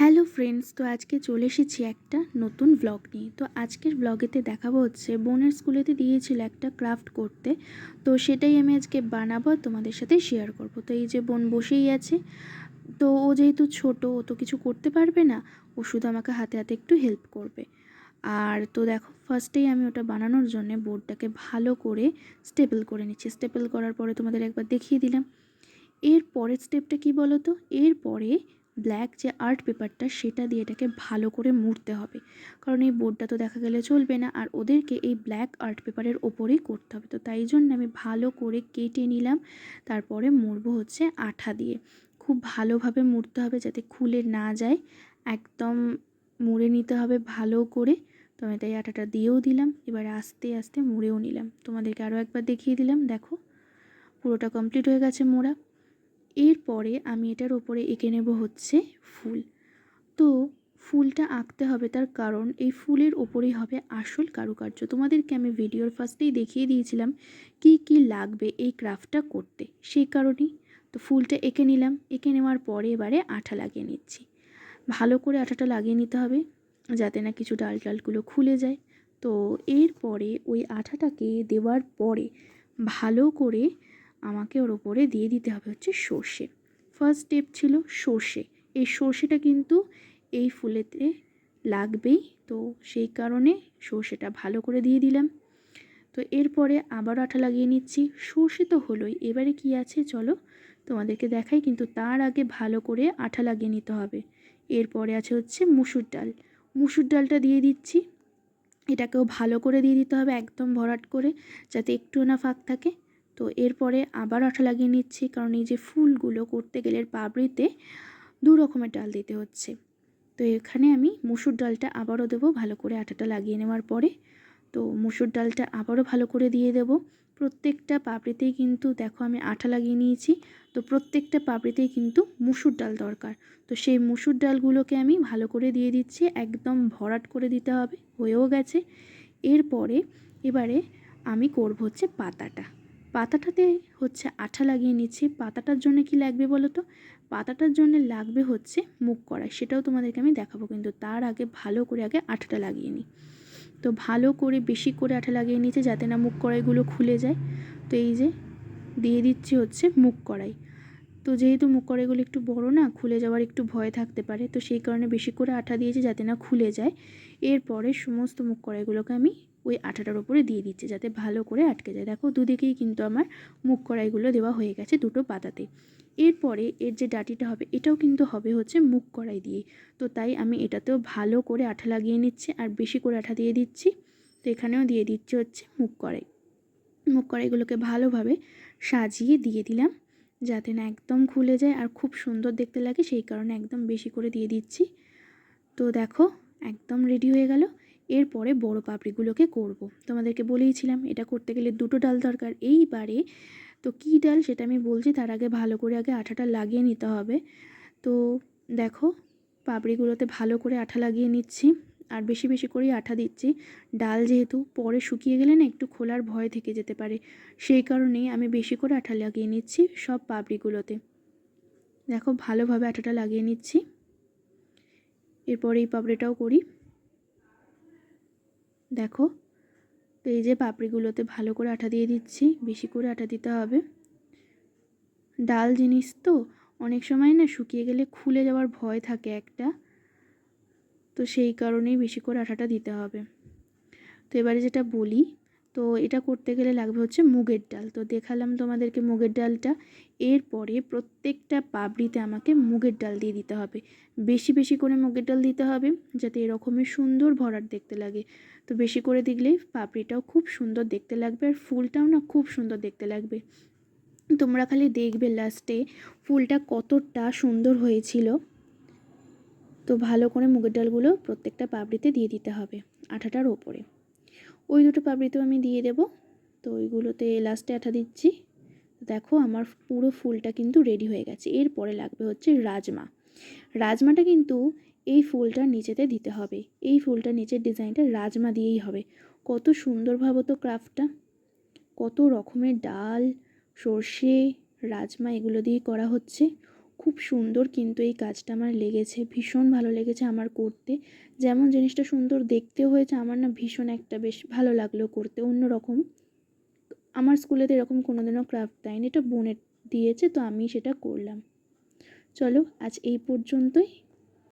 Hello friends, তো আজকে চলে এসেছি একটা নতুন ব্লগ নিয়ে। তো আজকের ব্লগেতে দেখাবো হচ্ছে, বোনের স্কুলেতে দিয়েছিল একটা ক্রাফট করতে। তো সেটাই আমি আজকে বানাবো তোমাদের সাথে শেয়ার করব। তো এই যে বোন বসেই আছে, তো ও যেহেতু ছোট, ও তো কিছু করতে পারবে না, ও শুধু আমাকে হাতে হাতে একটু হেল্প করবে। আর তো দেখো ফার্স্টেই আমি ওটা বানানোর জন্য বোর্ডটাকে ভালো করে স্টেপল করে নিচ্ছি। স্টেপল করার পরে তোমাদের একবার দেখিয়ে দিলাম। এর পরের স্টেপটা কি বলো তো এরপরে ব্ল্যাক যে আর্ট পেপারটা সেটা দিয়ে এটাকে ভালো করে মুড়তে হবে। কারণ এই বোর্ডটা তো দেখা গেলে চলবে না, আর ওদেরকে এই ব্ল্যাক আর্ট পেপারের ওপরেই করতে হবে। তো তাই জন্য আমি ভালো করে কেটে নিলাম, তারপরে মুড়বো হচ্ছে আঠা দিয়ে। খুব ভালোভাবে মুড়তে হবে যাতে খুলে না যায়। একদম মুড়ে নিতে হবে ভালো করে। তো আমি তাই আটাটা দিয়েও দিলাম, এবার আস্তে আস্তে মুড়েও নিলাম। তোমাদেরকে আরও একবার দেখিয়ে দিলাম, দেখো। পুরোটা কমপ্লিট হয়ে গেছে মোড়া। এরপরে আমি এটার ওপরে এঁকে নেব হচ্ছে ফুল। তো ফুলটা আঁকতে হবে তার কারণ এই ফুলের ওপরেই হবে আসল কারুকার্য। তোমাদেরকে আমি ভিডিওর ফার্স্টেই দেখিয়ে দিয়েছিলাম কি কি লাগবে এই ক্রাফটটা করতে। সেই কারণেই তো ফুলটা এঁকে নিলাম। এঁকে নেওয়ার পরে এবারে আঠা লাগিয়ে নিচ্ছি। ভালো করে আঠাটা লাগিয়ে নিতে হবে যাতে না কিছু ডাল ডালগুলো খুলে যায়। তো এরপরে ওই আঠাটাকে দেওয়ার পরে ভালো করে আমাকে ওর ওপরে দিয়ে দিতে হবে হচ্ছে সর্ষে। ফার্স্ট স্টেপ ছিল সর্ষে। এই সর্ষেটা কিন্তু এই ফুলেতে লাগবেই। তো সেই কারণে সর্ষেটা ভালো করে দিয়ে দিলাম। তো এরপরে আবার আঠা লাগিয়ে নিচ্ছি। সর্ষে তো হলোই। এবারে কি আছে চলো তোমাদেরকে দেখাই। কিন্তু তার আগে ভালো করে আঠা লাগিয়ে নিতে হবে। এরপরে আছে হচ্ছে মুসুর ডাল। মুসুর ডালটা দিয়ে দিচ্ছি। এটাকেও ভালো করে দিয়ে দিতে হবে একদম ভরাট করে, যাতে একটু না ফাঁক থাকে। তো এরপরে আবার আঠা লাগিয়ে নিচ্ছি, কারণ এই যে ফুলগুলো করতে গেলে পাবড়িতে দু রকমের ডাল দিতে হচ্ছে। তো এখানে আমি মুসুর ডালটা আবারও দেবো, ভালো করে আটাটা লাগিয়ে নেওয়ার পরে। তো মুসুর ডালটা আবারও ভালো করে দিয়ে দেবো। প্রত্যেকটা পাপড়িতেই কিন্তু দেখো আমি আঠা লাগিয়ে নিয়েছি, তো প্রত্যেকটা পাপড়িতেই কিন্তু মুসুর ডাল দরকার। তো সেই মুসুর ডালগুলোকে আমি ভালো করে দিয়ে দিচ্ছি, একদম ভরাট করে দিতে হবে, হয়েও গেছে। এরপরে এবারে আমি করব হচ্ছে পাতাটা। পাতাটাতে হচ্ছে আঠা লাগিয়ে নিচ্ছি। পাতাটার জন্য কি লাগবে বলো তো পাতাটার জন্য লাগবে হচ্ছে মুখ কড়াই, সেটাও তোমাদেরকে আমি দেখাবো। কিন্তু তার আগে ভালো করে আগে আঠাটা লাগিয়ে নিই। তো ভালো করে বেশি করে আঠা লাগিয়ে নিচ্ছে যাতে না মুখ কড়াইগুলো খুলে যায়। তো এই যে দিয়ে দিচ্ছি হচ্ছে মুখ কড়াই। তো যেহেতু মুখ কড়াইগুলো একটু বড় না, খুলে যাওয়ার একটু ভয় থাকতে পারে। তো সেই কারণে বেশি করে আঠা দিয়েছি যাতে না খুলে যায়। এরপরে সমস্ত মুখ কড়াইগুলোকে আমি ওই আঠাটার উপরে দিয়ে দিচ্ছে যাতে ভালো করে আটকে যায়। দেখো দুদিকেই কিন্তু আমার মুখ কড়াইগুলো দেওয়া হয়ে গেছে দুটো পাতাতে। এরপরে এর যে ডাটিটা হবে, এটাও কিন্তু হবে হচ্ছে মুখ কড়াই দিয়ে। তো তাই আমি এটাতেও ভালো করে আঠা লাগিয়ে নিচ্ছি আর বেশি করে আঠা দিয়ে দিচ্ছি। তো এখানেও দিয়ে দিচ্ছি হচ্ছে মুখ কড়াই। মুখ কড়াইগুলোকে ভালোভাবে সাজিয়ে দিয়ে দিলাম যাতে না একদম খুলে যায় আর খুব সুন্দর দেখতে লাগে, সেই কারণে একদম বেশি করে দিয়ে দিচ্ছি। তো দেখো একদম রেডি হয়ে গেল। এরপরে বড় পাপড়িগুলোকে করব। তোমাদেরকে বলেইছিলাম, এটা করতে গেলে দুটো ডাল দরকার। এইবারে তো কী ডাল সেটা আমি বলছি, তার আগে ভালো করে আগে আঠাটা লাগিয়ে নিতে হবে। তো দেখো, পাপড়িগুলোতে ভালো করে আঠা লাগিয়ে নিচ্ছি, আর বেশি বেশি করেই আঠা দিচ্ছি। ডাল যেহেতু পরে শুকিয়ে গেলে না একটু খোলার ভয় থেকে যেতে পারে। সেই কারণেই আমি বেশি করে আঠা লাগিয়ে নিচ্ছি সব পাপড়িগুলোতে। দেখো, ভালোভাবে আঠাটা লাগিয়ে নিচ্ছি। এরপর এই পাপড়িটাও করি। দেখো, তো এই যে পাপড়িগুলোতে ভালো করে আটা দিয়ে দিচ্ছি, বেশি করে আটা দিতে হবে। ডাল জিনিস তো, অনেক সময় না শুকিয়ে গেলে খুলে যাওয়ার ভয় থাকে একটা, তো সেই কারণেই বেশি করে আটাটা দিতে হবে। তো এবারে যেটা বলি তো এটা করতে গেলে লাগবে হচ্ছে মুগের ডাল। তো দেখালাম তোমাদেরকে মুগের ডালটা। এরপরে প্রত্যেকটা পাবড়িতে আমাকে মুগের ডাল দিয়ে দিতে হবে। বেশি বেশি করে মুগের ডাল দিতে হবে যাতে এরকমই সুন্দর ভরাট দেখতে লাগে। তো বেশি করে দিলে পাপড়িটাও খুব সুন্দর দেখতে লাগবে আর ফুলটাও না খুব সুন্দর দেখতে লাগবে। তোমরা খালি দেখবে লাস্টে ফুলটা কতটা সুন্দর হয়েছিল। তো ভালো করে মুগের ডালগুলো প্রত্যেকটা পাপড়িতে দিয়ে দিতে হবে আঠাটার ওপরে। ওই দুটো পাপড়িতেও আমি দিয়ে দেব। তো ওইগুলোতে লাস্টে আঠা দিচ্ছি। দেখো আমার পুরো ফুলটা কিন্তু রেডি হয়ে গেছে। এরপরে লাগবে হচ্ছে রাজমা। রাজমাটা কিন্তু এই ফুলটার নিচেতে দিতে হবে। এই ফুলটার নিচের ডিজাইনটা রাজমা দিয়েই হবে। কত সুন্দরভাবে তো ক্রাফটটা কত রকমের ডাল, সর্ষে, রাজমা এগুলো দিয়ে করা হচ্ছে। খুব সুন্দর কিন্তু এই কাজটা আমার লেগেছে, ভীষণ ভালো লেগেছে আমার করতে। যেমন জিনিসটা সুন্দর দেখতে হয়েছে, আমার না ভীষণ একটা বেশ ভালো লাগল করতে। অন্য রকম আমার স্কুলেতে এরকম কোনোদিনও ক্রাফট দেয়নি, এটা বোনের দিয়েছে তো আমি সেটা করলাম। চলো আজ এই পর্যন্তই।